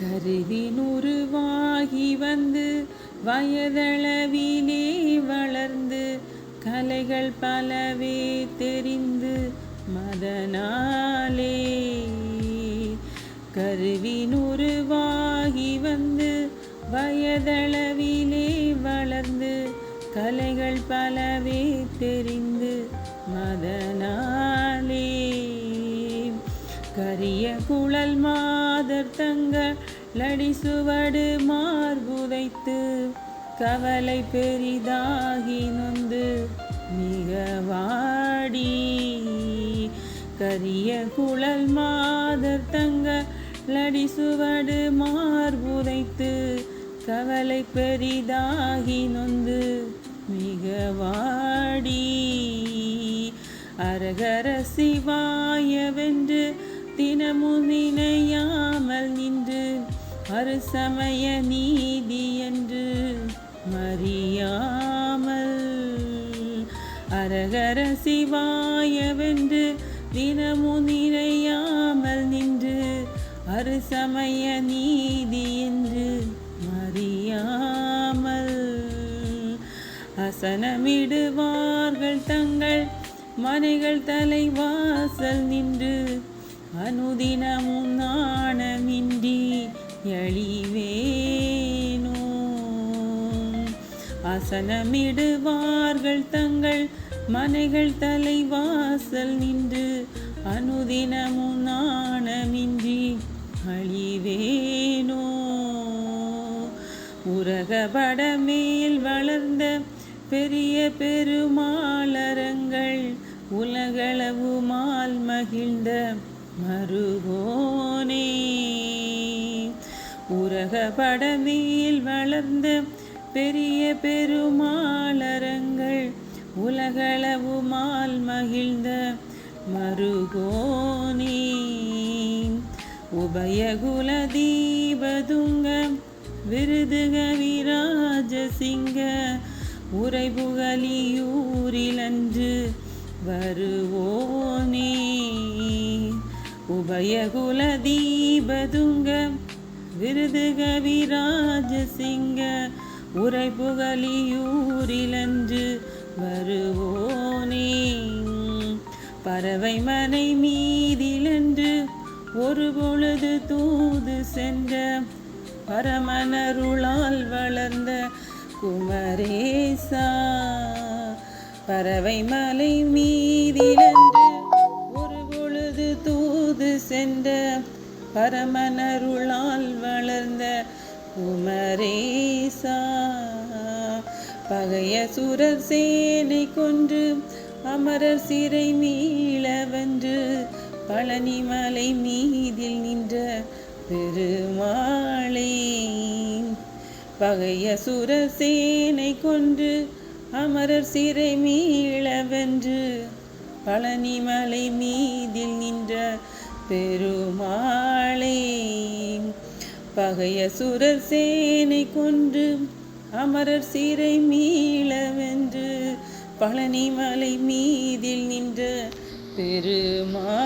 கருவினுருவாகி வந்து வயதளவிலே வளர்ந்து கலைகள் பலவே தெரிந்து மதனாலே. கருவினுருவாகி வந்து வயதளவிலே வளர்ந்து கலைகள் பலவே தெரிந்து மதனாலே கரிய குழல் மாதர் தங்க லடிசுவடு மார்புதைத்து கவலை பெரிதாகி நொந்து மிக வாடி. கரிய குழல் மாதர் தங்க லடி சுவடு மார்புதைத்து கவலை பெரிதாகி நொந்து மிக வாடி. அரகர சிவாயவென்று தினமும் நினையாமல் நின்று அருசமய நீதி என்று மறியாமல் அரகர சிவாயவென்று தினமும் நினையாமல் நின்று அருசமய நீதி என்று மறியாமல் அசனமிடுவார்கள் தங்கள் மனைகள் தலைவாசல் நின்று அனுதினமும் நாணமின்றி எழிவேனோ அசனமிடுவார்கள் தங்கள் மனைகள் தலைவாசல் நின்று அனுதினமும் நாணமின்றி அழிவேனோ உரகபட மேல் வளர்ந்த பெரிய பெருமாளரங்கள் உலகளவு மால் மகிழ்ந்த மருகோனே உரகபட மேல் வளர்ந்த பெரிய பெருமாளரங்கள் உலகளவு மால் மகிழ்ந்த மருகோனே உபயகுல தீபதுங்க விருதுக விராஜ சிங்க உரைபுகலியூரிலன்று வருவோனே. உபயகுல தீபதுங்க விருதுக கவிராஜ சிங்க உரைபுகலியூரிலன்று வருவோனே. பறவை மனை மீதிலன்று ஒரு பொழுது தூது சென்ற பரமனருளால் வளர்ந்த குமரேசா. பறவை மலை மீதிலன்று தூது சென்ற பரமனருளால் வளர்ந்த குமரேசா. பகைய சுரர் சேனை கொன்று அமரர் சிறை மீளவென்று பழனிமலை மீதில் நின்ற பெருமாளே. பகைய சுரர் சேனை கொன்று அமரர் சிறை மீளவென்று பழனிமலை மீதில் நின்ற பெருமாளே. பகைய சுரர் சேனை கொன்று அமரர் சீரை மீளவென்று பழனிமலை மீதில் நின்ற பெருமா